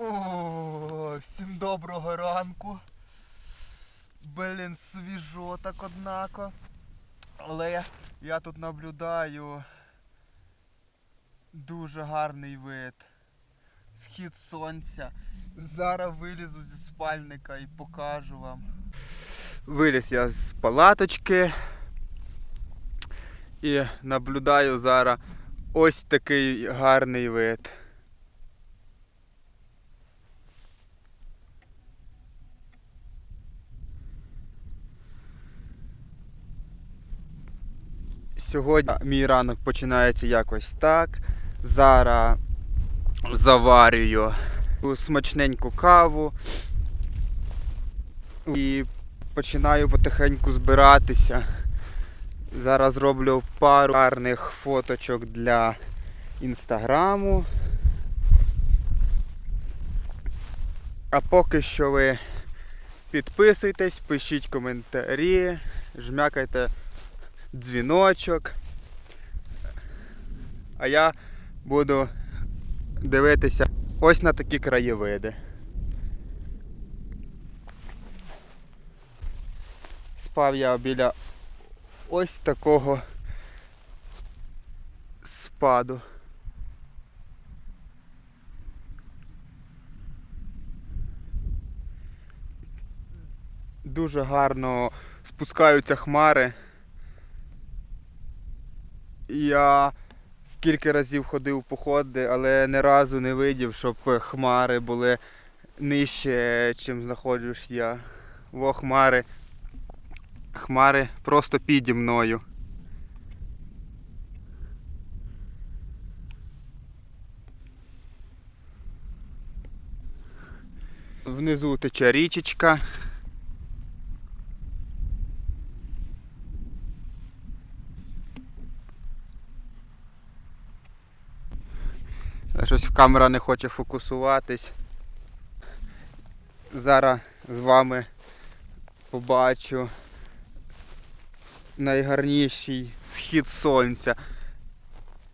О, всім доброго ранку. Блін, свіжо так однако. Але я, тут наблюдаю дуже гарний вид. Схід сонця. Зараз вилізу зі спальника і покажу вам. Виліз я з палаточки і наблюдаю зараз ось такий гарний вид. Сьогодні мій ранок починається якось так. Зараз заварюю смачненьку каву і починаю потихеньку збиратися. Зараз роблю пару гарних фоточок для інстаграму. А поки що ви підписуйтесь, пишіть коментарі, жмякайте дзвіночок. А я буду дивитися ось на такі краєвиди. Спав я біля ось такого спаду. Дуже гарно спускаються хмари. Я скільки разів ходив походи, але ні разу не видів, щоб хмари були нижче, чим знаходжусь я. Во хмари. Хмари просто піді мною. Внизу тече річечка. Щось камера не хоче фокусуватись. Зараз з вами побачу найгарніший схід сонця.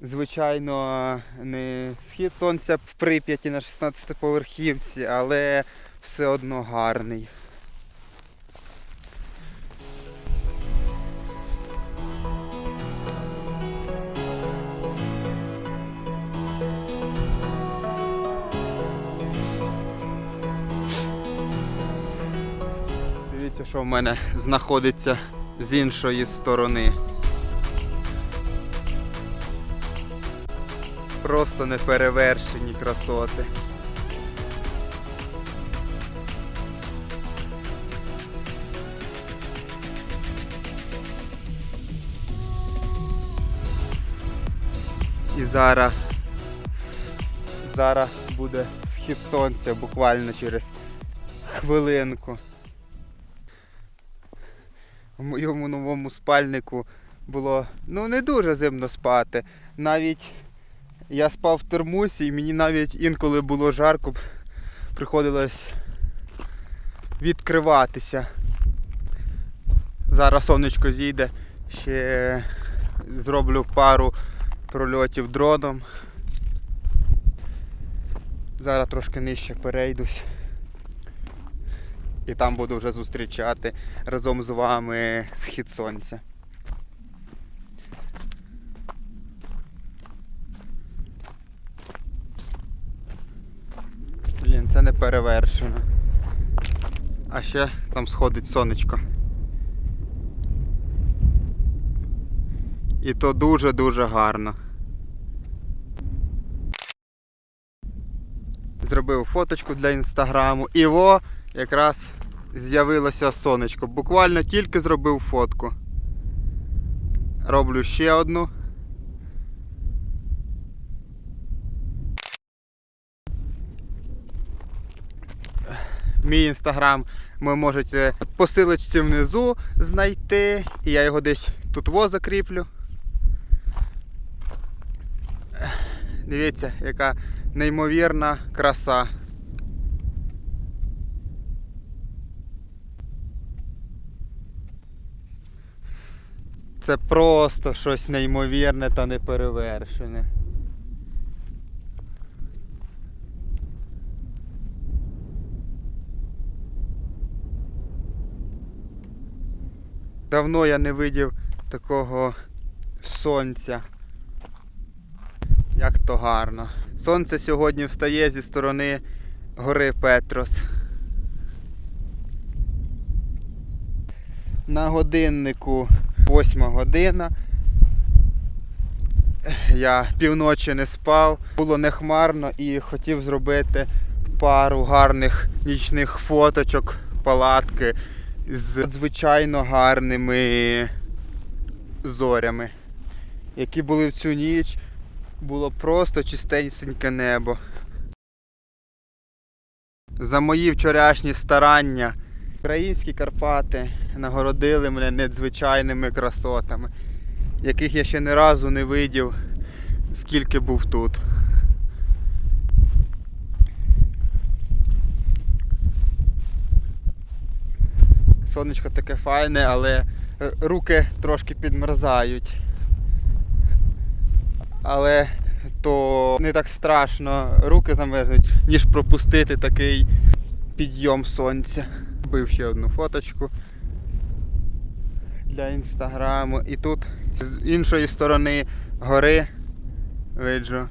Звичайно, не схід сонця в Прип'яті на 16 поверхівці, але все одно гарний. Що в мене знаходиться з іншої сторони. Просто неперевершені красоти. І зараз, зараз буде схід сонця буквально через хвилинку. В моєму новому спальнику було ну не дуже зимно спати. Навіть я спав в термусі і мені навіть інколи було жарко, приходилось відкриватися. Зараз сонечко зійде, ще зроблю пару прольотів дроном. Зараз трошки нижче перейдусь. І там буду вже зустрічати разом з вами схід сонця. Блін, це не перевершено. А ще там сходить сонечко. І то дуже-дуже гарно. Зробив фоточку для інстаграму. І во якраз з'явилося сонечко. Буквально тільки зробив фотку. Роблю ще одну. Мій інстаграм ви можете по силочці внизу знайти. І я його десь тут во закріплю. Дивіться, яка неймовірна краса. Це просто щось неймовірне та неперевершене. Давно я не видів такого сонця. Як то гарно. Сонце сьогодні встає зі сторони гори Петрос. На годиннику 8 година. Я півночі не спав, було нехмарно і хотів зробити пару гарних нічних фоточок палатки з звичайно гарними зорями, які були в цю ніч. Було просто чистеньке небо. За мої вчорашні старання українські Карпати нагородили мене надзвичайними красотами, яких я ще ні разу не видів, скільки був тут. Сонечко таке файне, але е, руки трошки підмерзають. Але то не так страшно руки замерзнуть, ніж пропустити такий підйом сонця. Бив ще одну фоточку для інстаграму. І тут з іншої сторони гори виджу.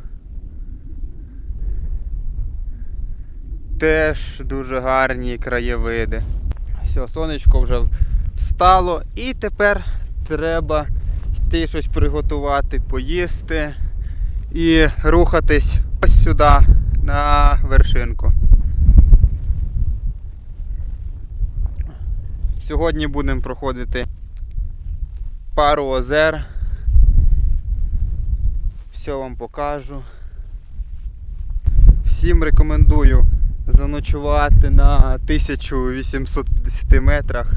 Теж дуже гарні краєвиди. Все, сонечко вже встало і тепер треба йти щось приготувати, поїсти і рухатись ось сюди на вершинку. Сьогодні будемо проходити пару озер. Все вам покажу. Всім рекомендую заночувати на 1850 метрах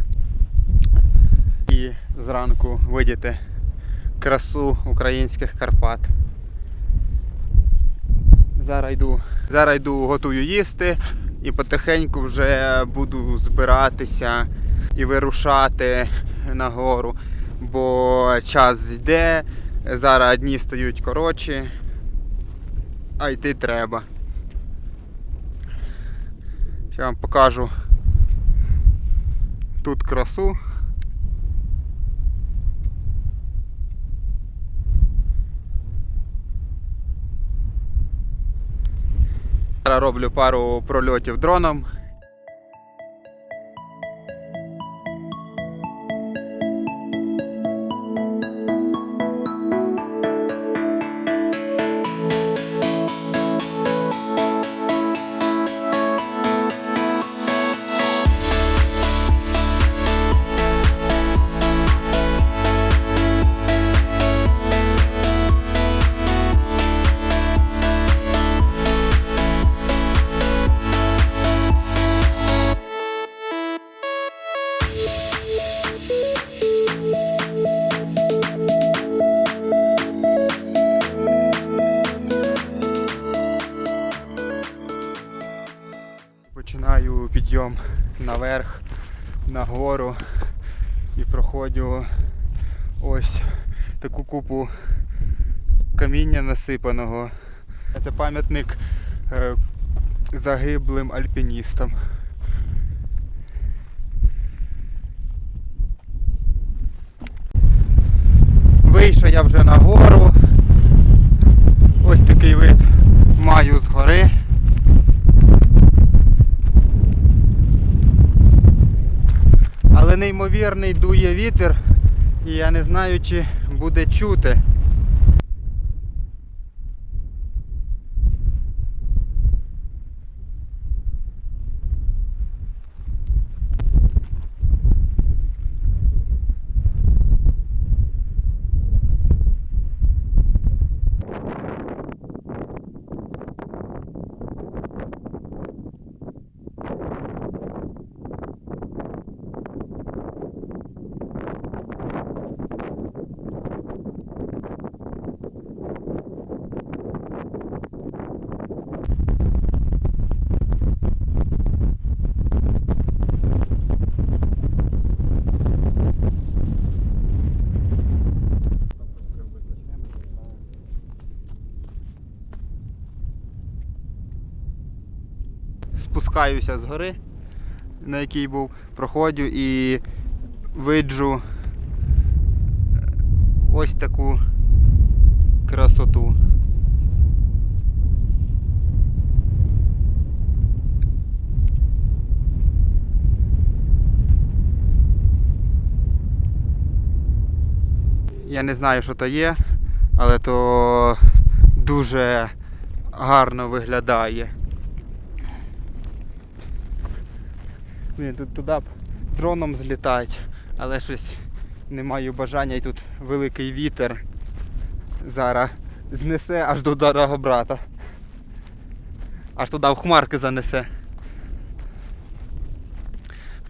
і зранку видіти красу українських Карпат. Зараз йду, зараз йду готую їсти і потихеньку вже буду збиратися і вирушати нагору, бо час йде, зараз дні стають коротші, а йти треба. Я вам покажу тут красу. Зараз роблю пару прольотів дроном. Нагору і проходжу ось таку купу каміння насипаного. Це пам'ятник е, загиблим альпіністам. Вийшов я вже на гору. Ось такий вид маю з гори. Але неймовірний дує вітер, і я не знаю, чи буде чути. Спускаюся з гори, на якій був, проходжу і виджу е, ось таку красоту. Я не знаю, що то є, але то дуже гарно виглядає. Блін, тут туди б дроном злітати, але щось не маю бажання і тут великий вітер. Зараз знесе аж до дорого брата. Аж туди в хмарки занесе.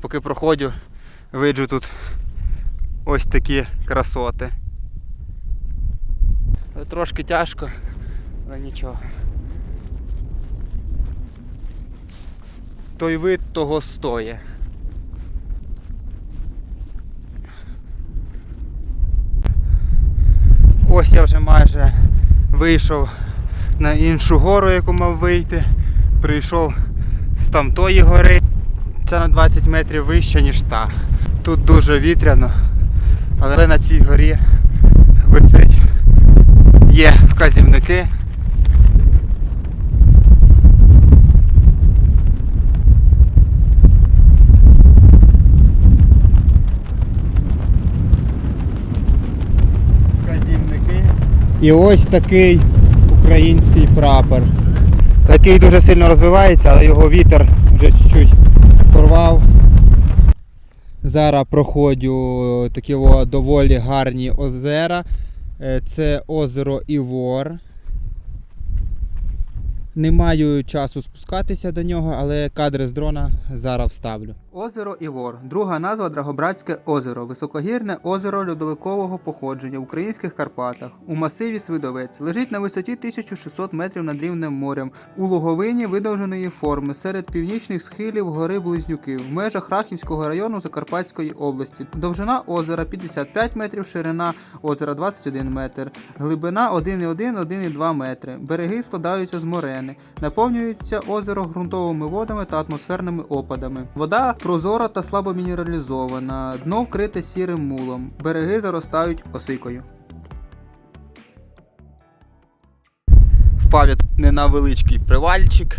Поки проходжу, виджу тут ось такі красоти. Трошки тяжко, але нічого. Той вид того стоє. Ось я вже майже вийшов на іншу гору, яку мав вийти. Прийшов з тамтої гори. Це на 20 метрів вище, ніж та. Тут дуже вітряно, але на цій горі висить. Є вказівники. І ось такий український прапор. Такий дуже сильно розвивається, але його вітер вже чуть-чуть порвав. Зараз проходжу такі доволі гарні озера. Е, Це озеро Івор. Не маю часу спускатися до нього, але кадри з дрона зараз вставлю. Озеро Івор. Друга назва Драгобратське озеро. Високогірне озеро льодовикового походження в українських Карпатах. У масиві Свидовець. Лежить на висоті 1600 метрів над рівнем морем. У луговині видовженої форми серед північних схилів гори Близнюки в межах Рахівського району Закарпатської області. Довжина озера 55 метрів, ширина озера 21 метр, глибина 1,1-1,2 метри. Береги складаються з морени. Наповнюється озеро ґрунтовими водами та атмосферними опадами. Вода прозора та слабо мінералізована, дно вкрите сірим мулом. Береги заростають осикою. Впав я не на величкий привальчик.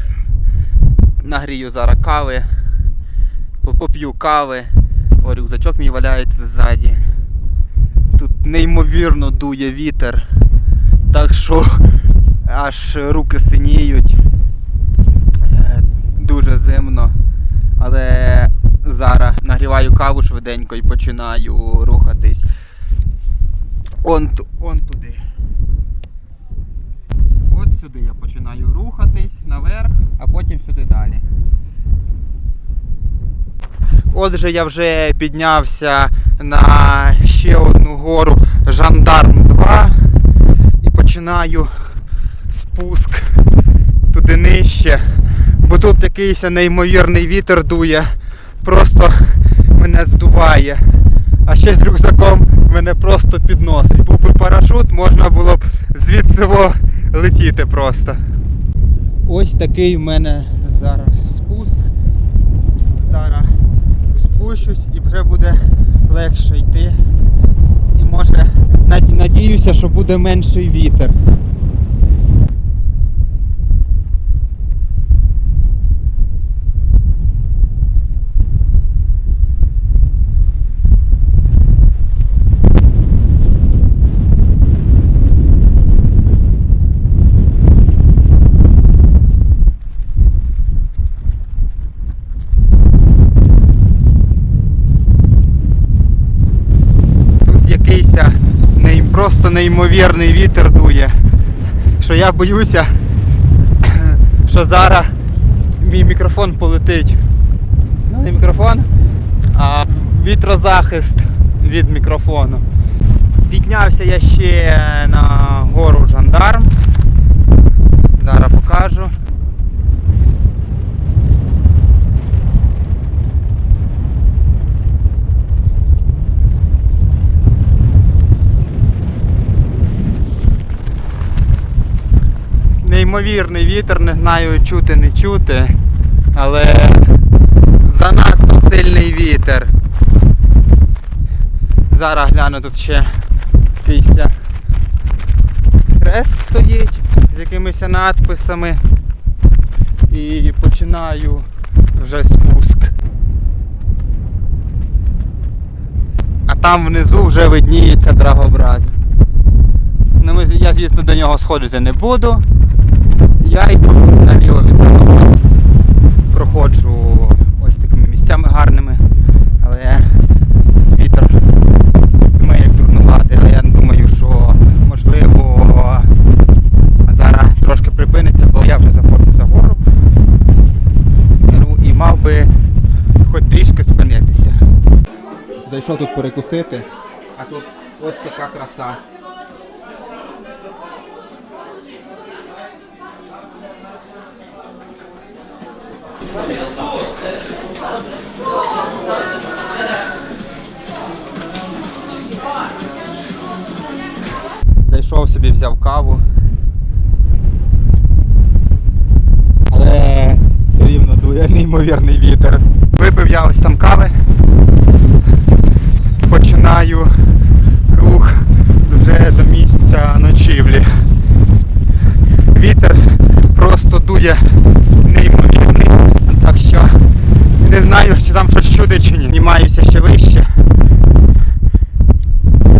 Нагрію зараз кави. Поп'ю кави. О, рюкзачок мій валяється ззаді. Тут неймовірно дує вітер. Так що аж руки синіють. Е, Дуже зимно. Але зараз нагріваю каву швиденько і починаю рухатись. Он, он туди. От сюди я починаю рухатись наверх, а потім сюди далі. Отже, я вже піднявся на ще одну гору Жандарм 2 і починаю спуск туди нижче, бо тут якийсь неймовірний вітер дує, просто мене здуває. А ще з рюкзаком мене просто підносить. Був би парашут, можна було б звідси летіти просто. Ось такий в мене зараз спуск. Зараз спущусь і вже буде легше йти. І може над- надіюся, що буде менший вітер. Тут якийсь ней, просто неймовірний вітер дує. Що я боюся, що зараз мій мікрофон полетить. Ну, не мікрофон, а вітрозахист від мікрофону. Піднявся я ще на гору Жандарм. Зараз покажу. Неймовірний вітер, не знаю чути, не чути. Але занадто сильний вітер. Зараз гляну тут ще якийсь хрест стоїть з якимись надписами. І починаю вже спуск. А там внизу вже видніється Драгобрат. Ну, я, звісно, до нього сходити не буду. Я йду наліво від Драгобрат. Проходжу ось такими місцями гарними, але вітер ми як дурнувати, але я думаю, що можливо зараз трошки припиниться, бо я вже заходжу за гору Ну, і мав би хоч трішки спинитися. Зайшов тут перекусити, а тут ось така краса. Зайшов собі, взяв каву. Але все рівно дує неймовірний вітер. Випив я ось там кави. Починаю рух вже до місця ночівлі. Вітер просто дує неймовірний. Так що не знаю, чи там щось чути чи ні. Знімаюся ще вище.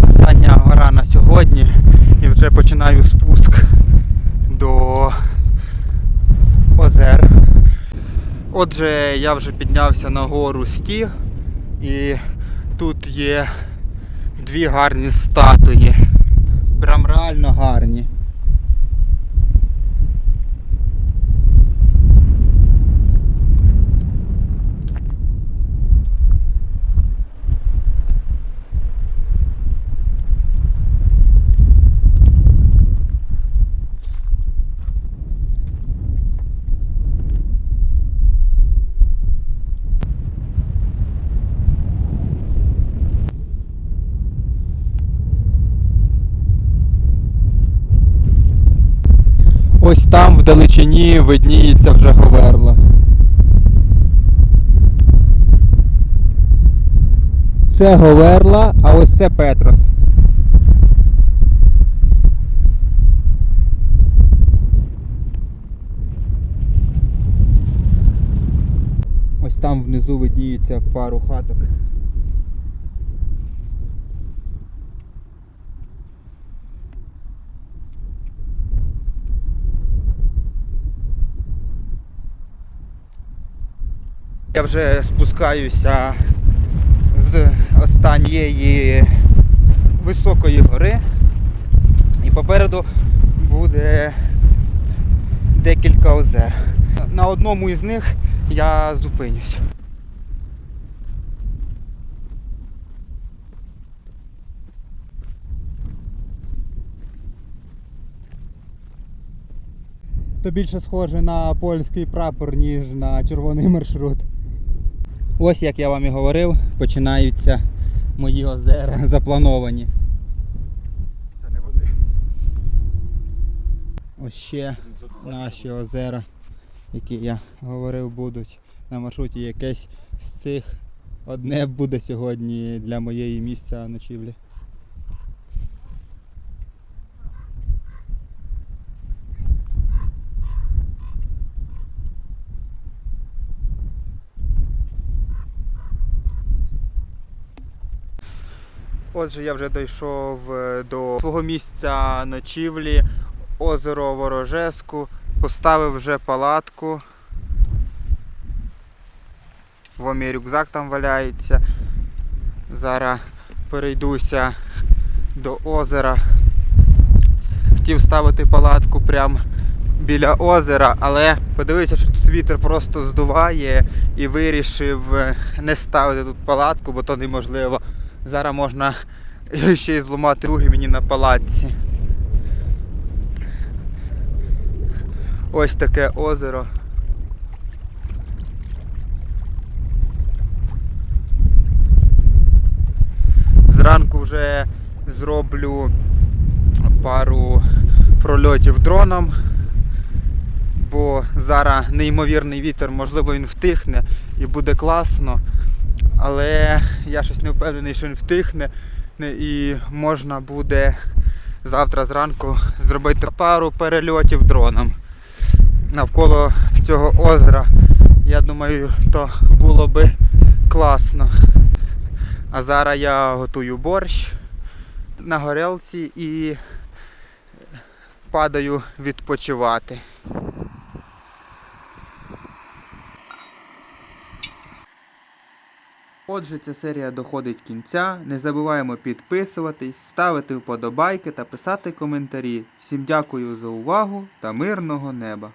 Остання гора на сьогодні і вже починаю спуск до озер. Отже, я вже піднявся на гору Сті і тут є дві гарні статуї. Прям реально гарні. Ось там вдалечині видніється вже Говерла. Це Говерла, а ось це Петрос. Ось там внизу видніється пару хаток. Вже спускаюся з останньої високої гори. І попереду буде декілька озер. На одному із них я зупинюсь. То більше схоже на польський прапор, ніж на червоний маршрут. Ось як я вам і говорив, починаються мої озера заплановані. Це не води. Ось ще наші озера, які я говорив, будуть на маршруті. Якесь з цих одне буде сьогодні для моєї місця ночівлі. Отже, я вже дійшов е, до свого місця ночівлі, озеро Ворожеску, поставив вже палатку. Во мій рюкзак там валяється. Зараз перейдуся до озера. Хотів ставити палатку прямо біля озера, але подивився, що тут вітер просто здуває і вирішив е, не ставити тут палатку, бо то неможливо. Зараз можна ще й зламати руги мені на палатці. Ось таке озеро. Зранку вже зроблю пару прольотів дроном бо зараз неймовірний вітер, можливо, він втихне і буде класно. Але я щось не впевнений, що він втихне. І можна буде завтра зранку зробити пару перельотів дроном навколо цього озера. Я думаю, то було би класно. А зараз я готую борщ на горелці і падаю відпочивати. Отже, ця серія доходить кінця. Не забуваємо підписуватись, ставити вподобайки та писати коментарі. Всім дякую за увагу та мирного неба!